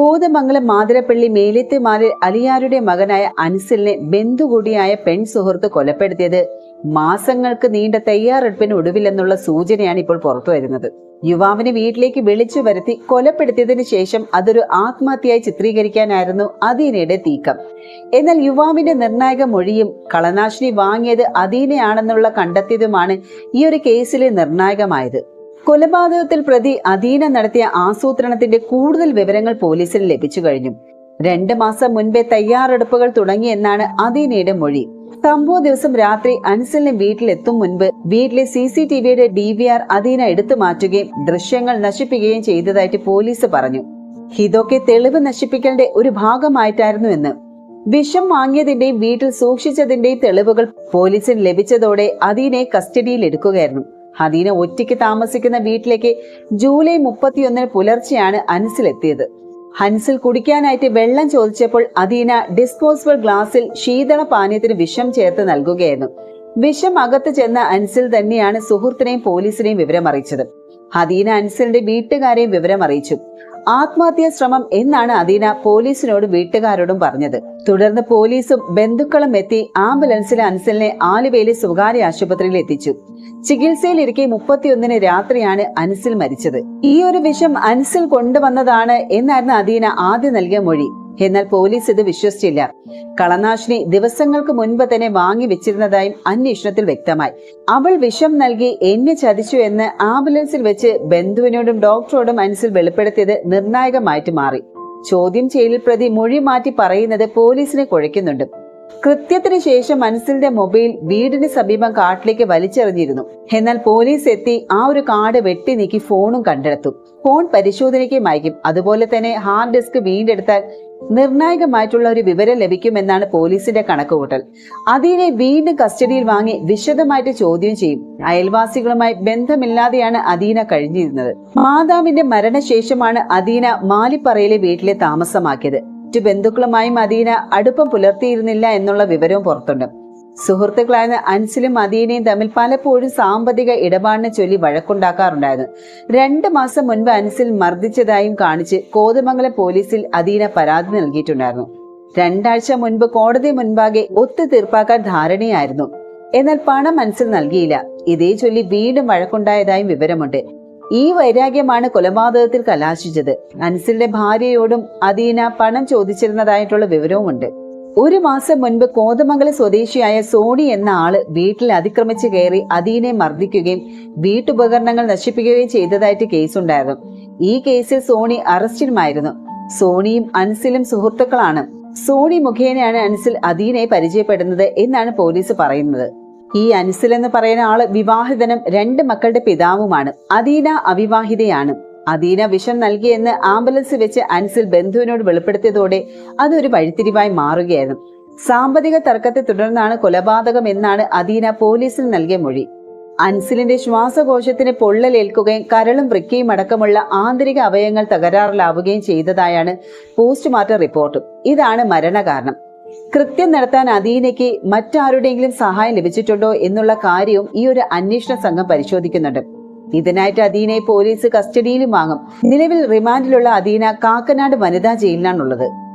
കോതമംഗലം മാതിരപ്പള്ളി മേലിത്ത് മാലിൽ അലിയാരുടെ മകനായ അൻസിലിനെ ബന്ധു കൂടിയായ പെൺ സുഹൃത്ത് കൊലപ്പെടുത്തിയത്. മാസങ്ങൾക്ക് നീണ്ട തയ്യാറെടുപ്പിന് ഒടുവില്ലെന്നുള്ള സൂചനയാണ് ഇപ്പോൾ പുറത്തു വരുന്നത്. യുവാവിനെ വീട്ടിലേക്ക് വിളിച്ചു വരുത്തി കൊലപ്പെടുത്തിയതിനു ശേഷം അതൊരു ആത്മഹത്യയായി ചിത്രീകരിക്കാനായിരുന്നു അതിനിടെ തീക്കം എന്നാൽ യുവാവിന്റെ നിർണായക മൊഴിയും കളനാശിനി വാങ്ങിയത് അദീനയാണെന്നുള്ള കണ്ടെത്തിയതുമാണ് ഈ ഒരു കേസിലെ നിർണായകമായത്. കൊലപാതകത്തിൽ പ്രതി അധീന നടത്തിയ ആസൂത്രണത്തിന്റെ കൂടുതൽ വിവരങ്ങൾ പോലീസിന് ലഭിച്ചു കഴിഞ്ഞു. രണ്ട് മാസം മുൻപേ തയ്യാറെടുപ്പുകൾ തുടങ്ങിയെന്നാണ് അദീനയുടെ മൊഴി. സംഭവ ദിവസം രാത്രി അൻസലിനെ വീട്ടിലെത്തും മുൻപ് വീട്ടിലെ സി സി ടി വിയുടെ ഡി വി ആർ അധീന എടുത്തു മാറ്റുകയും ദൃശ്യങ്ങൾ നശിപ്പിക്കുകയും ചെയ്തതായിട്ട് പോലീസ് പറഞ്ഞു. ഇതൊക്കെ തെളിവ് നശിപ്പിക്കലിന്റെ ഒരു ഭാഗമായിട്ടായിരുന്നു എന്ന്. വിഷം വാങ്ങിയതിന്റെയും വീട്ടിൽ സൂക്ഷിച്ചതിന്റെയും തെളിവുകൾ പോലീസിന് ലഭിച്ചതോടെ അദീനെ കസ്റ്റഡിയിൽ എടുക്കുകയായിരുന്നു. ഹദീന ഒറ്റയ്ക്ക് താമസിക്കുന്ന വീട്ടിലേക്ക് ജൂലൈ മുപ്പത്തിയൊന്നിന് പുലർച്ചെയാണ് അൻസിലെത്തിയത്. ഹൻസിൽ കുടിക്കാനായിട്ട് വെള്ളം ചോദിച്ചപ്പോൾ അദീന ഡിസ്പോസിബിൾ ഗ്ലാസിൽ ശീതള പാനീയത്തിന് വിഷം ചേർത്ത് നൽകുകയായിരുന്നു. വിഷം അകത്ത് ചെന്ന അൻസിൽ തന്നെയാണ് സുഹൃത്തിനെയും പോലീസിനെയും വിവരം അറിയിച്ചത് ഹദീന അൻസിലിന്റെ വീട്ടുകാരെയും വിവരം അറിയിച്ചു ആത്മഹത്യാ ശ്രമം എന്നാണ് അദീന പോലീസിനോടും വീട്ടുകാരോടും പറഞ്ഞത്. തുടർന്ന് പോലീസും ബന്ധുക്കളും എത്തി ആംബുലൻസിലെ അൻസലിനെ ആലുവയിലെ സ്വകാര്യ ആശുപത്രിയിൽ എത്തിച്ചു. ചികിത്സയിലിരിക്കെ മുപ്പത്തിയൊന്നിന് രാത്രിയാണ് അൻസിൽ മരിച്ചത്. ഈ ഒരു വിഷം അൻസിൽ കൊണ്ടുവന്നതാണ് എന്നായിരുന്നു അദീന ആദ്യം നൽകിയ മൊഴി. എന്നാൽ പോലീസ് ഇത് വിശ്വസിച്ചില്ല. കളനാശിനി ദിവസങ്ങൾക്ക് മുൻപ് തന്നെ വാങ്ങി വെച്ചിരുന്നതായും അന്വേഷണത്തിൽ വ്യക്തമായി. അവൾ വിഷം നൽകി എന്നെ ചതിച്ചു എന്ന് ആംബുലൻസിൽ വെച്ച് ബന്ധുവിനോടും ഡോക്ടറോടും മനസ്സിൽ വെളിപ്പെടുത്തിയത് നിർണായകമായിട്ട് മാറി. ചോദ്യം ചെയ്യലിൽ പ്രതി മൊഴി മാറ്റി പറയുന്നത് പോലീസിനെ കുഴയ്ക്കുന്നുണ്ട്. കൃത്യത്തിന് ശേഷം മനസ്സിന്റെ മൊബൈൽ വീടിന് സമീപം കാട്ടിലേക്ക് വലിച്ചെറിഞ്ഞിരുന്നു. എന്നാൽ പോലീസ് എത്തി ആ ഒരു കാർഡ് വെട്ടി നീക്കി ഫോണും കണ്ടെടുത്തു. ഫോൺ പരിശോധനയ്ക്ക് അയക്കും. അതുപോലെ തന്നെ ഹാർഡ് ഡിസ്ക് വീണ്ടെടുത്താൽ നിർണായകമായിട്ടുള്ള ഒരു വിവരം ലഭിക്കുമെന്നാണ് പോലീസിന്റെ കണക്കുകൂട്ടൽ. അതിനെ വീണ്ടും കസ്റ്റഡിയിൽ വാങ്ങി വിശദമായിട്ട് ചോദ്യം ചെയ്യും. അയൽവാസികളുമായി ബന്ധമില്ലാതെയാണ് അദീന കഴിഞ്ഞിരുന്നത്. മാതാവിന്റെ മരണശേഷമാണ് അദീന മാലിപ്പറയിലെ വീട്ടിലെ താമസമാക്കിയത്. മറ്റു ബന്ധുക്കളുമായും മദീന അടുപ്പം പുലർത്തിയിരുന്നില്ല എന്നുള്ള വിവരവും പുറത്തുണ്ട്. സുഹൃത്തുക്കളായ അൻസിലും മദീനയും തമ്മിൽ പലപ്പോഴും സാമ്പത്തിക ഇടപാടിനെ ചൊല്ലി വഴക്കുണ്ടാക്കാറുണ്ടായിരുന്നു. രണ്ട് മാസം മുൻപ് അൻസിൽ മർദ്ദിച്ചതായും കാണിച്ച് കോതമംഗലം പോലീസിൽ അദീന പരാതി നൽകിയിട്ടുണ്ടായിരുന്നു. രണ്ടാഴ്ച മുൻപ് കോടതി മുൻപാകെ ഒത്തു തീർപ്പാക്കാൻ ധാരണയായിരുന്നു. എന്നാൽ പണം അൻസിൽ നൽകിയില്ല. ഇതേ ചൊല്ലി വീണ്ടും വഴക്കുണ്ടായതായും വിവരമുണ്ട്. ഈ വൈരാഗ്യമാണ് കൊലപാതകത്തിൽ കലാശിച്ചത്. അൻസിലിന്റെ ഭാര്യയോടും അദീന പണം ചോദിച്ചിരുന്നതായിട്ടുള്ള വിവരവുമുണ്ട്. ഒരു മാസം മുൻപ് കോതമംഗലം സ്വദേശിയായ സോണി എന്ന ആൾ വീട്ടിൽ അതിക്രമിച്ച് കയറി അദീനെ മർദ്ദിക്കുകയും വീട്ടുപകരണങ്ങൾ നശിപ്പിക്കുകയും ചെയ്തതായിട്ട് കേസുണ്ടായിരുന്നു. ഈ കേസിൽ സോണി അറസ്റ്റിലുമായിരുന്നു സോണിയും അൻസിലും സുഹൃത്തുക്കളാണ്. സോണി മുഖേനയാണ് അൻസിൽ അദീനെ പരിചയപ്പെടുന്നത് എന്നാണ് പോലീസ് പറയുന്നത്. ഈ അൻസിൽ എന്ന് പറയുന്ന ആൾ വിവാഹിതനും രണ്ട് മക്കളുടെ പിതാവുമാണ്. അദീന അവിവാഹിതയാണ്. അദീന വിഷം നൽകിയെന്ന് ആംബുലൻസ് വെച്ച് അൻസിൽ ബന്ധുവിനോട് വെളിപ്പെടുത്തിയതോടെ അതൊരു വഴിത്തിരിവായി മാറുകയായിരുന്നു. സാമ്പത്തിക തർക്കത്തെ തുടർന്നാണ് കൊലപാതകം എന്നാണ് അദീന പോലീസിൽ നൽകിയ മൊഴി. അൻസിലിന്റെ ശ്വാസകോശത്തിന് പൊള്ളലേൽക്കുകയും കരളും വൃക്കയും അടക്കമുള്ള ആന്തരിക അവയവങ്ങൾ തകരാറിലാവുകയും ചെയ്തതായാണ് പോസ്റ്റ്മോർട്ടം റിപ്പോർട്ട്. ഇതാണ് മരണകാരണം. കൃത്യം നടത്താൻ അദീനയ്ക്ക് മറ്റാരുടെയെങ്കിലും സഹായം ലഭിച്ചിട്ടുണ്ടോ എന്നുള്ള കാര്യവും ഈ ഒരു അന്വേഷണ സംഘം പരിശോധിക്കുന്നുണ്ട്. ഇതിനായിട്ട് അദീനയെ പോലീസ് കസ്റ്റഡിയിലും വാങ്ങും. നിലവിൽ റിമാൻഡിലുള്ള അദീന കാക്കനാട് വനിതാ ജയിലിലാണുള്ളത്.